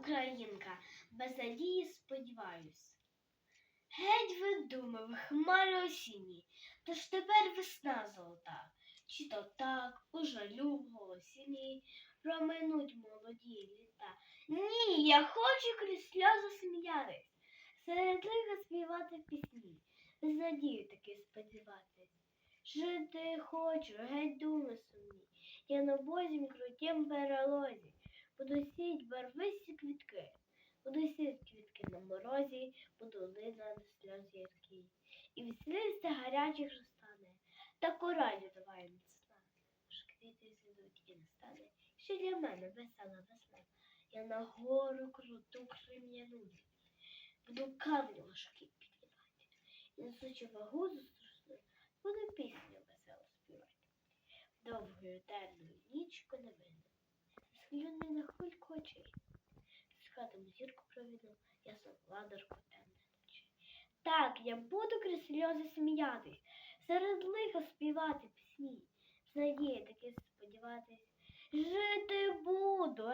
українка, без сподіваюсь. Геть ви думав, хмари осінні, тож тепер весна золота. Чи то так, у жалю в голосі мій, проминуть молоді літа. Ні, я хочу крізь сльози сміятись, серед лиха співати пісні, без надії таки сподіватись. Жити хочу, геть думи сумні, я на бозім крутім перелозі, буду сіть барвисті квітки, буду сіть квітки на морозі, буду лина на сльоз яркі, і та гарячих розтане, та коралі давай міцна, ж квіти зійдуть і настане, ще для мене весела весна. Я на гору круту крем'яну, буду камні важкі піднімати, і несучи вагу зустрічну, буду пісню весело співати. Довгою темною нічку зірку провіду, я владарку ночі. Так, я буду крізь сльози сміятись, серед лиха співати пісні, надії таки сподіватись, жити буду.